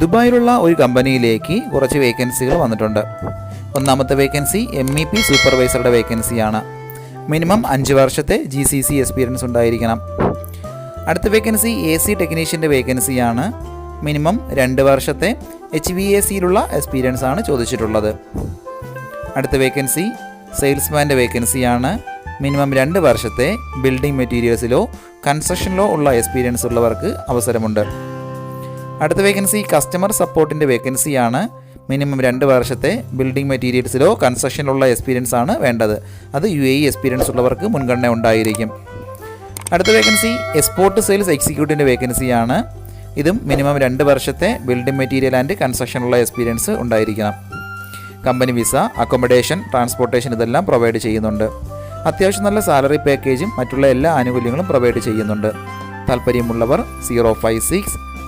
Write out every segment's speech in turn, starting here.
ദുബായിലുള്ള ഒരു കമ്പനിയിലേക്ക് കുറച്ച് വേക്കൻസികൾ വന്നിട്ടുണ്ട്. ഒന്നാമത്തെ വേക്കൻസി എം ഇ പി സൂപ്പർവൈസറുടെ വേക്കൻസിയാണ്. മിനിമം അഞ്ച് വർഷത്തെ ജി സി സി എക്സ്പീരിയൻസ് ഉണ്ടായിരിക്കണം. അടുത്ത വേക്കൻസി എ സി ടെക്നീഷ്യന്റെ വേക്കൻസിയാണ്. മിനിമം രണ്ട് വർഷത്തെ എച്ച് വി എ സിയിലുള്ള എക്സ്പീരിയൻസ് ആണ് ചോദിച്ചിട്ടുള്ളത്. അടുത്ത വേക്കൻസി സെയിൽസ്മാന്റെ വേക്കൻസിയാണ്. മിനിമം രണ്ട് വർഷത്തെ ബിൽഡിംഗ് മെറ്റീരിയൽസിലോ കൺസ്ട്രക്ഷനിലോ ഉള്ള എക്സ്പീരിയൻസ് ഉള്ളവർക്ക് അവസരമുണ്ട്. അടുത്ത വേക്കൻസി കസ്റ്റമർ സപ്പോർട്ടിന്റെ വേക്കൻസിയാണ് മിനിമം രണ്ട് വർഷത്തെ ബിൽഡിംഗ് മെറ്റീരിയൽസിലോ കൺസ്ട്രക്ഷനിലുള്ള എക്സ്പീരിയൻസ് ആണ് വേണ്ടത്. അത് യു എ എക്സ്പീരിയൻസ് ഉള്ളവർക്ക് മുൻഗണന ഉണ്ടായിരിക്കും. അടുത്ത വേക്കൻസി എക്സ്പോർട്ട് സെയിൽസ് എക്സിക്യൂട്ടീവിന്റെ വേക്കൻസിയാണ് ഇതും മിനിമം രണ്ട് വർഷത്തെ ബിൽഡിംഗ് മെറ്റീരിയൽ ആൻഡ് കൺസ്ട്രക്ഷനുള്ള എക്സ്പീരിയൻസ് ഉണ്ടായിരിക്കണം. കമ്പനി വിസ അക്കോമഡേഷൻ ട്രാൻസ്പോർട്ടേഷൻ ഇതെല്ലാം പ്രൊവൈഡ് ചെയ്യുന്നുണ്ട്. അത്യാവശ്യം നല്ല സാലറി പാക്കേജും മറ്റുള്ള എല്ലാ ആനുകൂല്യങ്ങളും പ്രൊവൈഡ് ചെയ്യുന്നുണ്ട്. താല്പര്യമുള്ളവർ zero five six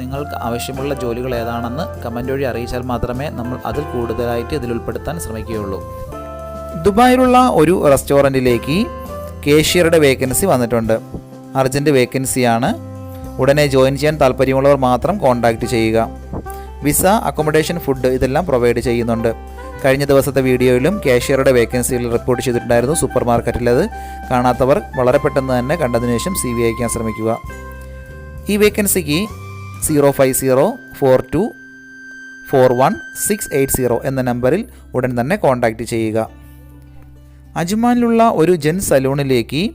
നിങ്ങൾക്ക് ആവശ്യമുള്ള ജോലികൾ ഏതാണെന്ന് കമന്റ് വഴി അറിയിച്ചാൽ മാത്രമേ നമ്മൾ അതിൽ കൂടുതലായിട്ട് ഇതിൽ ഉൾപ്പെടുത്താൻ ശ്രമിക്കുകയുള്ളൂ. ദുബായിലുള്ള ഒരു റെസ്റ്റോറന്റിലേക്ക് കേഷ്യറുടെ വേക്കൻസി വന്നിട്ടുണ്ട്. അർജന്റ് വേക്കൻസിയാണ് ഉടനെ ജോയിൻ ചെയ്യാൻ താല്പര്യമുള്ളവർ മാത്രം കോൺടാക്റ്റ് ചെയ്യുക. വിസ അക്കോമഡേഷൻ ഫുഡ് ഇതെല്ലാം പ്രൊവൈഡ് ചെയ്യുന്നുണ്ട്. കഴിഞ്ഞ ദിവസത്തെ വീഡിയോയിലും കാഷ്യറുടെ വേക്കൻസിയിൽ റിപ്പോർട്ട് ചെയ്തിട്ടുണ്ടായിരുന്നു സൂപ്പർ മാർക്കറ്റിലത് കാണാത്തവർ വളരെ പെട്ടെന്ന് തന്നെ കണ്ടതിനു ശേഷം സി വി അയക്കാൻ ശ്രമിക്കുക. ഈ വേക്കൻസിക്ക് zero five zero four two four one six eight zero എന്ന നമ്പറിൽ ഉടൻ തന്നെ കോൺടാക്റ്റ് ചെയ്യുക. അജ്മാനിലുള്ള ഒരു ജെൻ സലൂണിലേക്ക്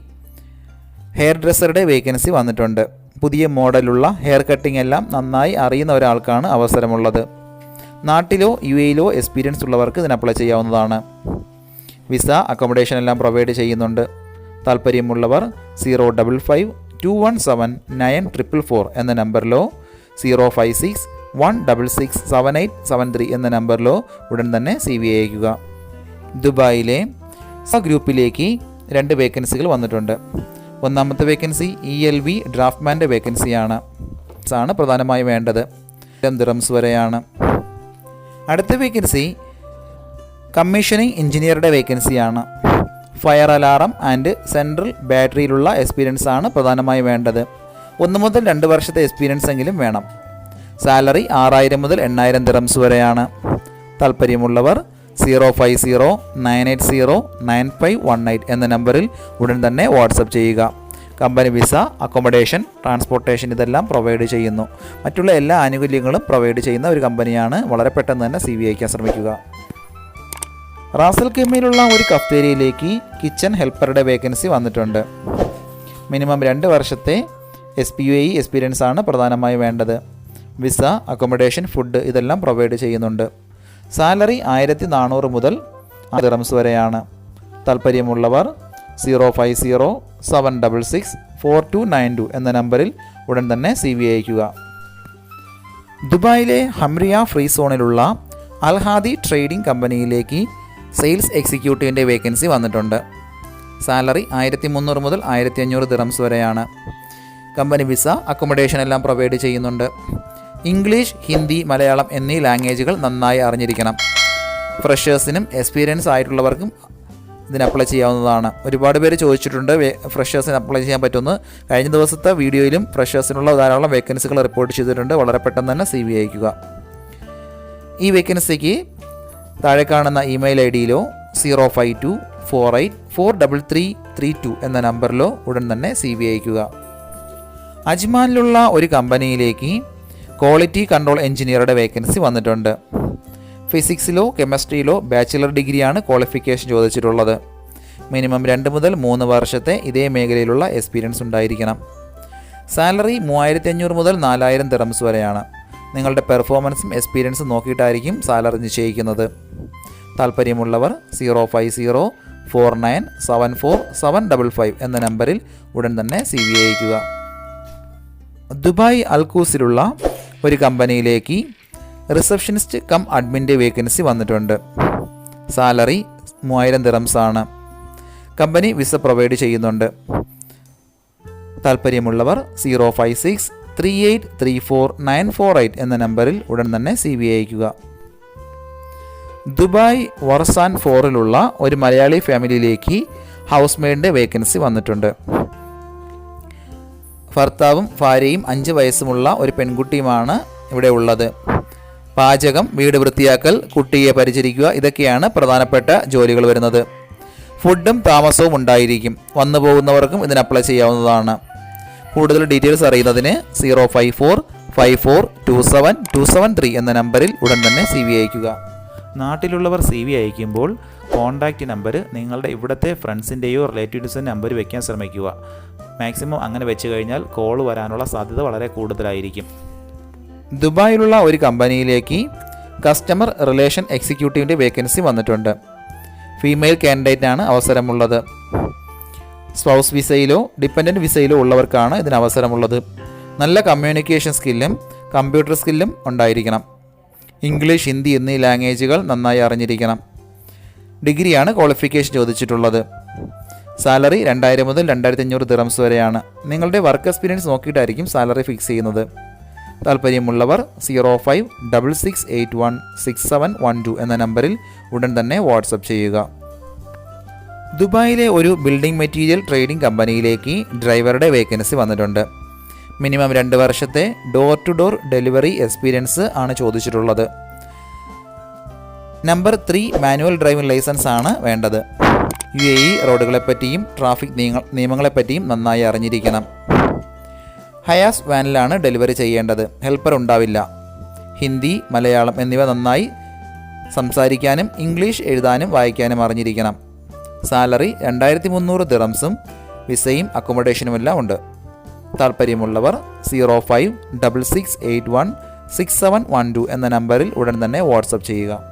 ഹെയർ ഡ്രസ്സറുടെ വേക്കൻസി വന്നിട്ടുണ്ട്. പുതിയ മോഡലുള്ള ഹെയർ കട്ടിംഗ് എല്ലാം നന്നായി അറിയുന്ന ഒരാൾക്കാണ് അവസരമുള്ളത്. നാട്ടിലോ യു എയിലോ എക്സ്പീരിയൻസ് ഉള്ളവർക്ക് ഇതിന് അപ്ലൈ ചെയ്യാവുന്നതാണ്. വിസ അക്കോമഡേഷൻ എല്ലാം പ്രൊവൈഡ് ചെയ്യുന്നുണ്ട്. താല്പര്യമുള്ളവർ zero double five two one seven nine triple four എന്ന നമ്പറിലോ zero five six one double six seven eight seven three എന്ന നമ്പറിലോ ഉടൻ തന്നെ സി വി അയക്കുക ദുബായിലെ സ ഗ്രൂപ്പിലേക്ക് രണ്ട് വേക്കൻസികൾ വന്നിട്ടുണ്ട്. ഒന്നാമത്തെ വേക്കൻസി ഇ എൽ വി ഡ്രാഫ്റ്റ്മാന്റെ വേക്കൻസിയാണ്. ആണ് പ്രധാനമായും വേണ്ടത്. ദിറംസ് വരെയാണ്. അടുത്ത വേക്കൻസി കമ്മീഷനിങ് എഞ്ചിനീയറുടെ വേക്കൻസിയാണ്. ഫയർ അലാറം ആൻഡ് സെൻട്രൽ ബാറ്ററിയിലുള്ള എക്സ്പീരിയൻസ് ആണ് പ്രധാനമായും വേണ്ടത്. ഒന്ന് മുതൽ രണ്ട് വർഷത്തെ എക്സ്പീരിയൻസ് എങ്കിലും വേണം. സാലറി ആറായിരം മുതൽ എണ്ണായിരം ദിറംസ് വരെയാണ്. താല്പര്യമുള്ളവർ zero five zero nine eight zero nine five one eight എന്ന നമ്പറിൽ ഉടൻ തന്നെ വാട്സപ്പ് ചെയ്യുക. കമ്പനി വിസ അക്കോമഡേഷൻ ട്രാൻസ്പോർട്ടേഷൻ ഇതെല്ലാം പ്രൊവൈഡ് ചെയ്യുന്നു. മറ്റുള്ള എല്ലാ ആനുകൂല്യങ്ങളും പ്രൊവൈഡ് ചെയ്യുന്ന ഒരു കമ്പനിയാണ് വളരെ പെട്ടെന്ന് തന്നെ സി വി അയക്കാൻ ശ്രമിക്കുക. റാസൽ കെമ്മയിലുള്ള ഒരു കഫ്തേരിയയിലേക്ക് കിച്ചൺ ഹെൽപ്പറുടെ വേക്കൻസി വന്നിട്ടുണ്ട്. മിനിമം രണ്ട് വർഷത്തെ S P U E experience ആണ് പ്രധാനമായും വേണ്ടത്. വിസ അക്കോമഡേഷൻ ഫുഡ് ഇതെല്ലാം പ്രൊവൈഡ് ചെയ്യുന്നുണ്ട്. സാലറി ആയിരത്തി നാനൂറ് മുതൽ ദിറംസ് വരെയാണ്. താല്പര്യമുള്ളവർ zero five zero seven double six four two nine two എന്ന നമ്പറിൽ ഉടൻ തന്നെ സി വി അയക്കുക ദുബായിലെ ഹംറിയ ഫ്രീ സോണിലുള്ള അൽഹാദി ട്രേഡിംഗ് കമ്പനിയിലേക്ക് സെയിൽസ് എക്സിക്യൂട്ടീവിന്റെ വേക്കൻസി വന്നിട്ടുണ്ട്. സാലറി ആയിരത്തി മുന്നൂറ് മുതൽ ആയിരത്തി അഞ്ഞൂറ് ദിറംസ് വരെയാണ്. കമ്പനി വിസ അക്കോമഡേഷൻ എല്ലാം പ്രൊവൈഡ് ചെയ്യുന്നുണ്ട്. ഇംഗ്ലീഷ് ഹിന്ദി മലയാളം എന്നീ ലാംഗ്വേജുകൾ നന്നായി അറിഞ്ഞിരിക്കണം. ഫ്രഷേഴ്സിനും എക്സ്പീരിയൻസ് ആയിട്ടുള്ളവർക്കും ഇതിന് അപ്ലൈ ചെയ്യാവുന്നതാണ്. ഒരുപാട് പേര് ചോദിച്ചിട്ടുണ്ട് ഫ്രഷേഴ്സിന് അപ്ലൈ ചെയ്യാൻ പറ്റുമെന്ന്. കഴിഞ്ഞ ദിവസത്തെ വീഡിയോയിലും ഫ്രഷേഴ്സിനുള്ള ധാരാളം വേക്കൻസികൾ റിപ്പോർട്ട് ചെയ്തിട്ടുണ്ട്. വളരെ പെട്ടെന്ന് തന്നെ സി വി അയക്കുക. ഈ വേക്കൻസിക്ക് താഴെ കാണുന്ന email I ഡിയിലോ zero five two four eight four double three three two എന്ന നമ്പറിലോ ഉടൻ തന്നെ സി വി അയക്കുക. അജ്മാനിലുള്ള ഒരു കമ്പനിയിലേക്ക് ക്വാളിറ്റി കൺട്രോൾ എഞ്ചിനീയറുടെ വേക്കൻസി വന്നിട്ടുണ്ട്. ഫിസിക്സിലോ കെമിസ്ട്രിയിലോ ബാച്ചിലർ ഡിഗ്രിയാണ് ക്വാളിഫിക്കേഷൻ ചോദിച്ചിട്ടുള്ളത്. മിനിമം രണ്ട് മുതൽ മൂന്ന് വർഷത്തെ ഇതേ മേഖലയിലുള്ള എക്സ്പീരിയൻസ് ഉണ്ടായിരിക്കണം. സാലറി മൂവായിരത്തി അഞ്ഞൂറ് മുതൽ നാലായിരം തെറംസ് വരെയാണ്. നിങ്ങളുടെ പെർഫോമൻസും എക്സ്പീരിയൻസും നോക്കിയിട്ടായിരിക്കും സാലറി നിശ്ചയിക്കുന്നത്. താല്പര്യമുള്ളവർ zero five zero four nine seven four seven double five എന്ന നമ്പറിൽ ഉടൻ തന്നെ സി വി അയക്കുക ദുബായ് അൽക്കൂസിലുള്ള ഒരു കമ്പനിയിലേക്ക് റിസപ്ഷനിസ്റ്റ് കം അഡ്മിന്റെ വേക്കൻസി വന്നിട്ടുണ്ട്. സാലറി മൂവായിരം ദിറംസ് ആണ് കമ്പനി വിസ പ്രൊവൈഡ് ചെയ്യുന്നുണ്ട്. താല്പര്യമുള്ളവർ zero five six three eight three four nine four eight എന്ന നമ്പറിൽ ഉടൻ തന്നെ സി വി അയക്കുക ദുബായ് വർസാൻ ഫോറിലുള്ള ഒരു മലയാളി ഫാമിലിയിലേക്ക് ഹൗസ് മെയ്ഡിന്റെ വേക്കൻസി വന്നിട്ടുണ്ട്. ഭർത്താവും ഭാര്യയും അഞ്ച് വയസ്സുമുള്ള ഒരു പെൺകുട്ടിയുമാണ് ഇവിടെ ഉള്ളത്. പാചകം വീട് വൃത്തിയാക്കൽ കുട്ടിയെ പരിചരിക്കുക ഇതൊക്കെയാണ് പ്രധാനപ്പെട്ട ജോലികൾ വരുന്നത്. ഫുഡും താമസവും ഉണ്ടായിരിക്കും. വന്നു പോകുന്നവർക്കും ഇതിന് അപ്ലൈ ചെയ്യാവുന്നതാണ്. കൂടുതൽ ഡീറ്റെയിൽസ് അറിയുന്നതിന് zero five four five four two seven two seven three എന്ന നമ്പറിൽ ഉടൻ തന്നെ സി വി അയക്കുക നാട്ടിലുള്ളവർ സി വി അയക്കുമ്പോൾ കോൺടാക്റ്റ് നമ്പർ നിങ്ങളുടെ ഇവിടുത്തെ ഫ്രണ്ട്സിന്റെയോ റിലേറ്റീവ്സിന്റെ നമ്പർ വയ്ക്കാൻ ശ്രമിക്കുക. മാക്സിമം അങ്ങനെ വെച്ച് കഴിഞ്ഞാൽ കോൾ വരാനുള്ള സാധ്യത വളരെ കൂടുതലായിരിക്കും. ദുബായിലുള്ള ഒരു കമ്പനിയിലേക്ക് കസ്റ്റമർ റിലേഷൻ എക്സിക്യൂട്ടീവിന്റെ വേക്കൻസി വന്നിട്ടുണ്ട്. ഫീമെയിൽ കാൻഡിഡേറ്റ് ആണ് അവസരമുള്ളത്. സ്പൗസ് വിസയിലോ ഡിപ്പെൻഡന്റ് വിസയിലോ ഉള്ളവർക്കാണ് ഇതിന് അവസരമുള്ളത്. നല്ല കമ്മ്യൂണിക്കേഷൻ സ്കില്ലും കമ്പ്യൂട്ടർ സ്കില്ലും ഉണ്ടായിരിക്കണം. ഇംഗ്ലീഷ് ഹിന്ദി എന്നീ ലാംഗ്വേജുകൾ നന്നായി അറിഞ്ഞിരിക്കണം. ഡിഗ്രിയാണ് ക്വാളിഫിക്കേഷൻ ചോദിച്ചിട്ടുള്ളത്. സാലറി രണ്ടായിരം മുതൽ രണ്ടായിരത്തി അഞ്ഞൂറ് ദിറംസ് വരെയാണ്. നിങ്ങളുടെ വർക്ക് എക്സ്പീരിയൻസ് നോക്കിയിട്ടായിരിക്കും സാലറി ഫിക്സ് ചെയ്യുന്നത്. താല്പര്യമുള്ളവർ zero five double six eight one six seven one two എന്ന നമ്പറിൽ ഉടൻ തന്നെ വാട്സപ്പ് ചെയ്യുക. ദുബായിലെ ഒരു ബിൽഡിംഗ് മെറ്റീരിയൽ ട്രേഡിംഗ് കമ്പനിയിലേക്ക് ഡ്രൈവറുടെ വേക്കൻസി വന്നിട്ടുണ്ട്. മിനിമം രണ്ട് വർഷത്തെ door to door delivery experience ആണ് ചോദിച്ചിട്ടുള്ളത്. Number three manual driving licence ആണ് വേണ്ടത്. യു എ ഇ റോഡുകളെപ്പറ്റിയും ട്രാഫിക് നിയമ നിയമങ്ങളെപ്പറ്റിയും നന്നായി അറിഞ്ഞിരിക്കണം. ഹയാസ് വാനിലാണ് ഡെലിവറി ചെയ്യേണ്ടത്. ഹെൽപ്പർ ഉണ്ടാവില്ല. ഹിന്ദി മലയാളം എന്നിവ നന്നായി സംസാരിക്കാനും ഇംഗ്ലീഷ് എഴുതാനും വായിക്കാനും അറിഞ്ഞിരിക്കണം. സാലറി രണ്ടായിരത്തി മുന്നൂറ് ദിറംസും വിസയും അക്കോമഡേഷനുമെല്ലാം ഉണ്ട്. താല്പര്യമുള്ളവർ zero five double six eight one six seven one two എന്ന നമ്പറിൽ ഉടൻ തന്നെ വാട്സപ്പ് ചെയ്യുക.